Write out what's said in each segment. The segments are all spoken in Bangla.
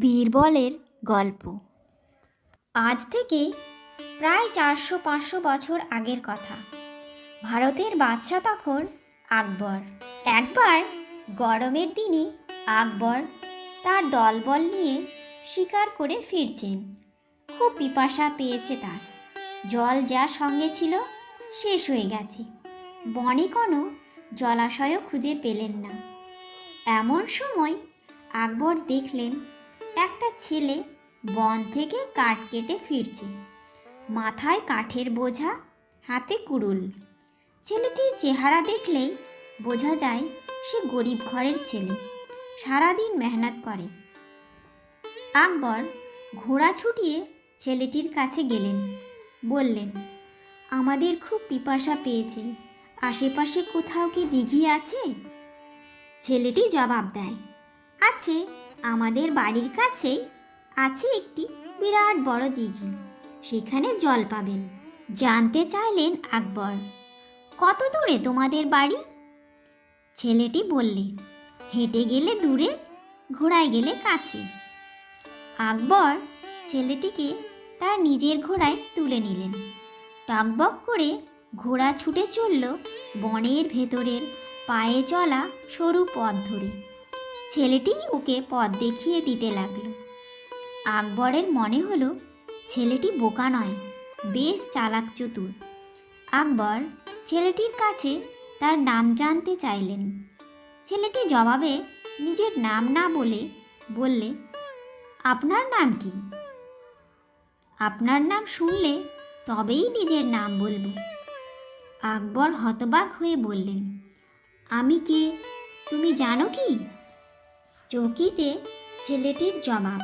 বীরবলের গল্প। আজ থেকে প্রায় চারশো পাঁচশো বছর আগের কথা। ভারতের বাদশা তখন আকবর। একবার গরমের দিনে আকবর তার দলবল নিয়ে শিকার করে ফিরছেন। খুব পিপাসা পেয়েছে তার। জল যা সঙ্গে ছিল শেষ হয়ে গেছে। বনে কোনো জলাশয়ও খুঁজে পেলেন না। এমন সময় আকবর দেখলেন একটা ছেলে বন থেকে কাঠ কেটে ফিরছে। মাথায় কাঠের বোঝা, হাতে কুড়ুল। ছেলেটির চেহারা দেখলেই বোঝা যায় সে গরিব ঘরের ছেলে। সারাদিন মেহনত করে। আকবর ঘোড়া ছুটিয়ে ছেলেটির কাছে গেলেন। বললেন, আমাদের খুব পিপাসা পেয়েছে। আশেপাশে কোথাও কি দিঘি আছে? ছেলেটি জবাব দেয়, আছে। আমাদের বাড়ির কাছেই আছে একটি বিরাট বড় দিঘি। সেখানে জল পাবেন। জানতে চাইলেন আকবর, কত দূরে তোমাদের বাড়ি? ছেলেটি বললে, হেঁটে গেলে দূরে, ঘোড়ায় গেলে কাছে। আকবর ছেলেটিকে তার নিজের ঘোড়ায় তুলে নিলেন। টকবক করে ঘোড়া ছুটে চলল বনের ভেতরের পায়ে চলা সরু পথ ধরে। ছেলেটি ওকে পথ দেখিয়ে দিতে লাগল। আকবরের মনে হলো, ছেলেটি বোকা নয়, বেশ চালাক চতুর। আকবর ছেলেটির কাছে তার নাম জানতে চাইলেন। ছেলেটি জবাবে নিজের নাম না বলে বললে, আপনার নাম কি? আপনার নাম শুনলে তবেই নিজের নাম বলব। আকবর হতবাক হয়ে বললেন, আমি কে? তুমি জানো কি? চৌকিতে ছেলেটির জবাব,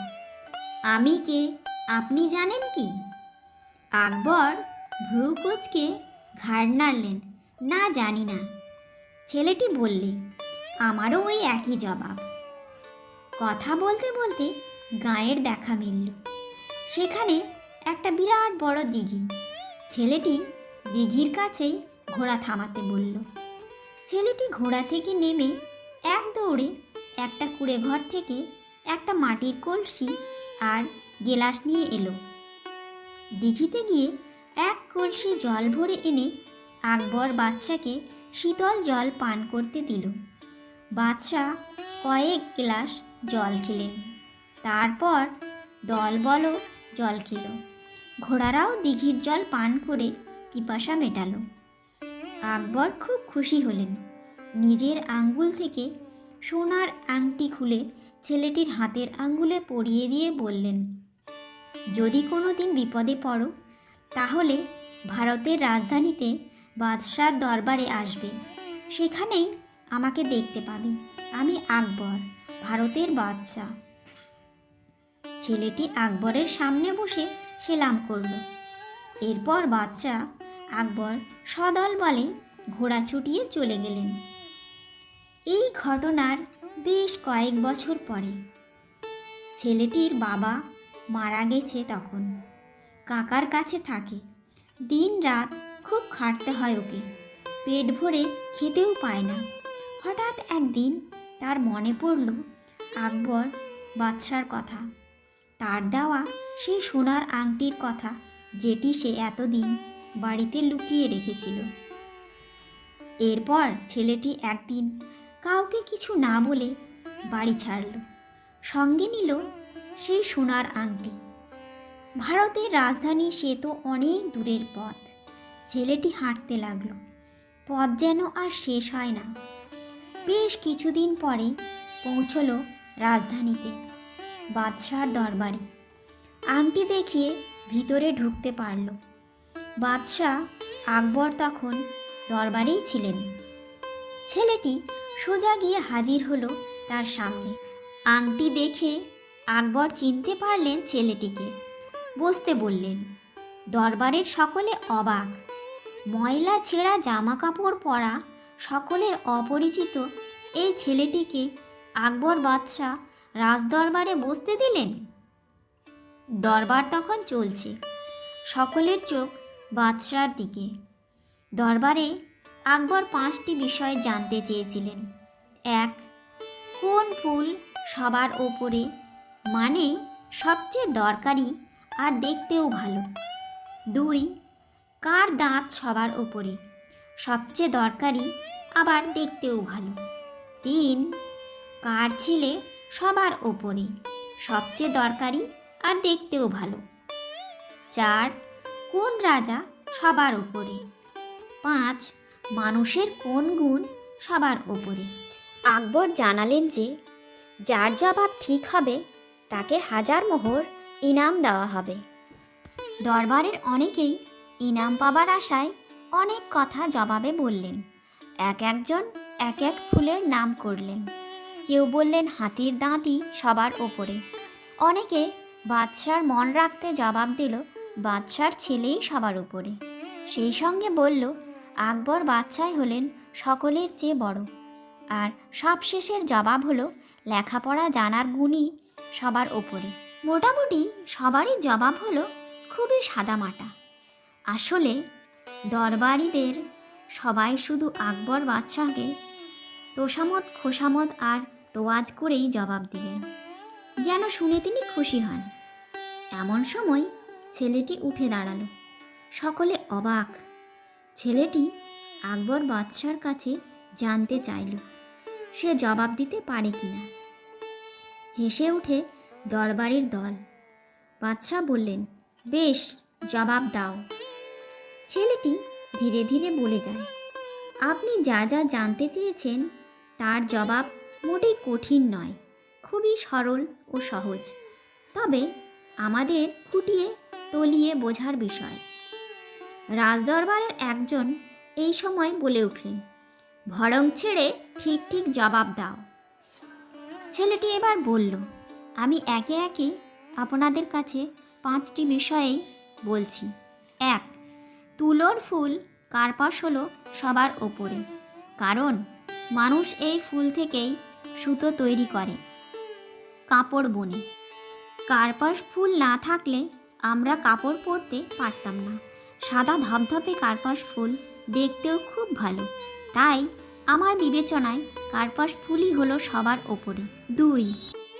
আমি কে? আপনি জানেন কি? আকবর ভ্রু কোচকে ঘাড় নাড়লেন, না জানি না। ছেলেটি বললে, আমারও ওই একই জবাব। কথা বলতে বলতে গায়ের দেখা মিলল। সেখানে একটা বিরাট বড় দিঘি। ছেলেটি দিঘির কাছেই ঘোড়া থামাতে বলল। ছেলেটি ঘোড়া থেকে নেমে এক দৌড়ে একটা কুড়ে ঘর থেকে একটা মাটির কলসি আর গেলাস নিয়ে এলো। দিঘিতে গিয়ে এক কলসি জল ভরে এনে আকবর বাচ্চাকে শীতল জল পান করতে দিল। বাদশা কয়েক গ্লাস জল খেলেন। তারপর দলবলও জল খেল। ঘোড়ারাও দিঘির জল পান করে পিপাসা মেটালো। আকবর খুব খুশি হলেন। নিজের আঙ্গুল থেকে সোনার আংটি খুলে ছেলেটির হাতের আঙ্গুলে পরিয়ে দিয়ে বললেন, যদি কোনো দিন বিপদে পড়ো, তাহলে ভারতের রাজধানীতে বাদশার দরবারে আসবে। সেখানেই আমাকে দেখতে পাবে। আমি আকবর, ভারতের বাদশাহ ছেলেটি আকবরের সামনে বসে সেলাম করল। এরপর বাদশাহ আকবর সদল বলে ঘোড়া ছুটিয়ে চলে গেলেন। এই ঘটনার বেশ কয়েক বছর পরে। ছেলেটির বাবা মারা গেছে তখন। কাকার কাছে থাকে, দিন রাত খুব খাটতে হয় ওকে। পেট ভরে খেতেও পায় না। হঠাৎ একদিন তার মনে পড়ল, আকবর বাদশার কথা। তার দেওয়া সেই সোনার আংটির কথা যেটি সে এতদিন বাড়িতে লুকিয়ে রেখেছিল। এরপর ছেলেটি একদিন কাউকে কিছু না বলে বাড়ি ছাড়ল। সঙ্গে নিল সেই সোনার আংটি। ভারতের রাজধানী সে তো অনেক দূরের পথ। ছেলেটি হাঁটতে লাগল। পথ যেন আর শেষ হয় না। বেশ কিছুদিন পরে পৌঁছল রাজধানীতে, বাদশার দরবারে। আংটি দেখিয়ে ভিতরে ঢুকতে পারল। বাদশাহ আকবর তখন দরবারেই ছিলেন। ছেলেটি সোজা গিয়ে হাজির হলো তার সামনে। আংটি দেখে আকবর চিনতে পারলেন ছেলেটিকে। বসতে বললেন, দরবারের সকলে অবাক। ময়লা ছেঁড়া জামা কাপড় পরা সকলের অপরিচিত। এই ছেলেটিকে আকবর বাদশাহ রাজদরবারে বসতে দিলেন? দরবার তখন চলছে। সকলের চোখ বাদশার দিকে। দরবারে আকবর পাঁচটি বিষয় জানতে চেয়েছিলেন। এক, কোন ফুল সবার ওপরে মানে সবচেয়ে দরকারি আর দেখতেও ভালো? দুই, কার দাঁত সবার ওপরে সবচেয়ে দরকারি আবার দেখতেও ভালো? তিন, কার ছেলে সবার ওপরে সবচেয়ে দরকারি আর দেখতেও ভালো? চার, কোন রাজা সবার ওপরে? পাঁচ মানুষের কোন গুণ? সবার ওপরে আকবর জানালেন যে, যার জবাব ঠিক হবে, তাকে হাজার মোহর ইনাম দেওয়া হবে। দরবারের অনেকেই ইনাম পাবার আশায় অনেক কথা জবাবে বললেন। এক একজন এক এক ফুলের নাম করলেন। কেউ বললেন হাতির দাঁতই সবার ওপরে অনেকে বাদশার মন রাখতে জবাব দিল, বাদশার ছেলেই সবার উপরে। সেই সঙ্গে বলল আকবর বাদশাই হলেন সকলের চেয়ে বড়। আর সবশেষের জবাব হলো লেখাপড়া জানার গুণই সবার ওপরে। মোটামুটি সবারই জবাব হলো খুবই সাদামাটা। আসলে দরবারিদের সবাই শুধু আকবর বাদশাহকে তোষামত খোসামত আর তোয়াজ করেই জবাব দিলেন। যেন শুনে তিনি খুশি হন। এমন সময় ছেলেটি উঠে দাঁড়াল। সকলে অবাক ছেলেটি আকবর বাদশার কাছে জানতে চাইল, সে জবাব দিতে পারে কিনা হেসে উঠে দরবারের দল। বাদশাহ বললেন, বেশ, জবাব দাও। ছেলেটি ধীরে ধীরে বলে যায়, আপনি যা যা জানতে চেয়েছেন, তার জবাব মোটেই কঠিন নয়, খুবই সরল ও সহজ। তবে আমাদের খুঁটিয়ে তলিয়ে বোঝার বিষয়। রাজদরবারের একজন এই সময় বলে উঠলেন, ভরং ছেড়ে ঠিক ঠিক জবাব দাও। ছেলেটি এবার বলল, আমি একে একে আপনাদের কাছে পাঁচটি বিষয়েই বলছি। এক, তুলোর ফুল কার্পাস হলো সবার ওপরে, কারণ মানুষ এই ফুল থেকেই সুতো তৈরি করে, কাপড় বনে। কার্পাস ফুল না থাকলে আমরা কাপড় পরতে পারতাম না। সাদা ধপধপে কার্পাস ফুল দেখতেও খুব ভালো। তাই আমার বিবেচনায় কার্পাস ফুলই হলো সবার ওপরে। দুই,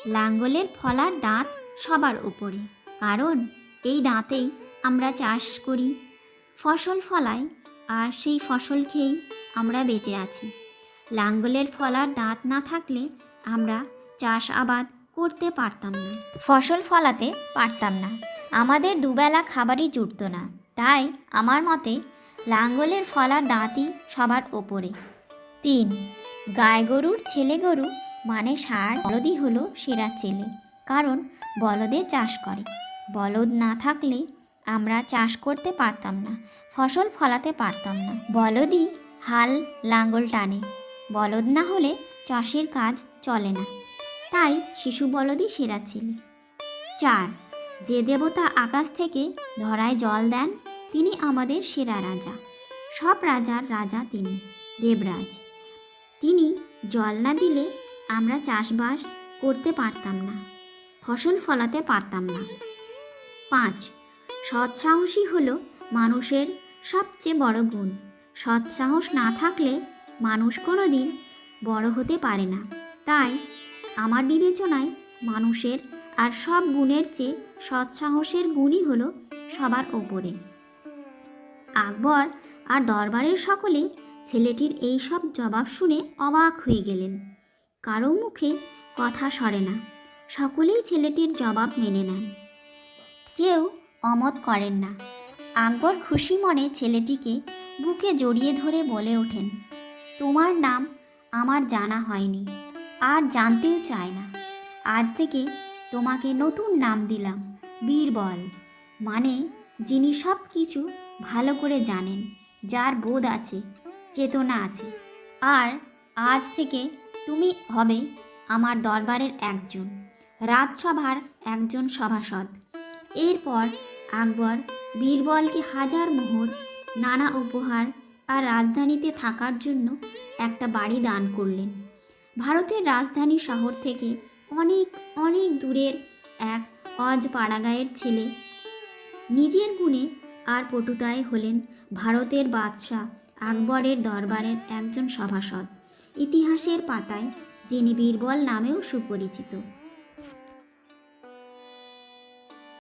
লাঙ্গলের ফলার দাঁত সবার ওপরে। কারণ এই দাঁতেই আমরা চাষ করি, ফসল ফলাই আর সেই ফসল খেয়েই আমরা বেঁচে আছি। লাঙ্গলের ফলার দাঁত না থাকলে আমরা চাষ আবাদ করতে পারতাম না। ফসল ফলাতে পারতাম না। আমাদের দুবেলা খাবারই জুটত না, তাই আমার মতে লাঙ্গলের ফলার দাঁতই সবার ওপরে। তিন গায়ে গরুর ছেলে গরু মানে ষাঁড়, বলদই হলো সেরা ছেলে, কারণ বলদে চাষ করে। বলদ না থাকলে আমরা চাষ করতে পারতাম না, ফসল ফলাতে পারতাম না। বলদই হাল লাঙ্গল টানে, বলদ না হলে চাষের কাজ চলে না, তাই শিশু বলদই সেরা ছেলে। চার যে দেবতা আকাশ থেকে ধরায় জল দেন, তিনি আমাদের সেরা রাজা। সব রাজার রাজা তিনি, দেবরাজ। তিনি জল না দিলে আমরা চাষবাস করতে পারতাম না, ফসল ফলাতে পারতাম না। পাঁচ, সৎসাহসী হলো মানুষের সবচেয়ে বড় গুণ। সৎসাহস না থাকলে মানুষ কোনো দিন বড় হতে পারে না। তাই আমার বিবেচনায় মানুষের আর সব গুণের চেয়ে সৎসাহসের গুণই হলো সবার ওপরে। আকবর আর দরবারের সকলে ছেলেটির এই সব জবাব শুনে অবাক হয়ে গেলেন। কারও মুখে কথা সরে না, সকলেই ছেলেটির জবাব মেনে নেন। কেউ অমত করেন না। আকবর খুশি মনে ছেলেটিকে বুকে জড়িয়ে ধরে বলে ওঠেন, তোমার নাম আমার জানা হয়নি, আর জানতেও চায় না। আজ থেকে তোমাকে নতুন নাম দিলাম, বীরবল। মানে যিনি সব কিছু ভালো করে জানেন, যার বোধ আছে, চেতনা আছে। আর আজ থেকে তুমি হবে আমার দরবারের একজন, রাজসভার একজন সভাসদ। এরপর আকবর বীরবলকে হাজার মোহর, নানা উপহার আর রাজধানীতে থাকার জন্য একটা বাড়ি দান করলেন। ভারতের রাজধানী শহর থেকে অনেক অনেক দূরের এক অজ পাড়াগায়ের ছেলে। নিজের গুণে আর পটুতায় হলেন ভারতের বাদশাহ আকবরের দরবারের একজন সভাসদ। ইতিহাসের পাতায় যিনি বীরবল নামেও সুপরিচিত।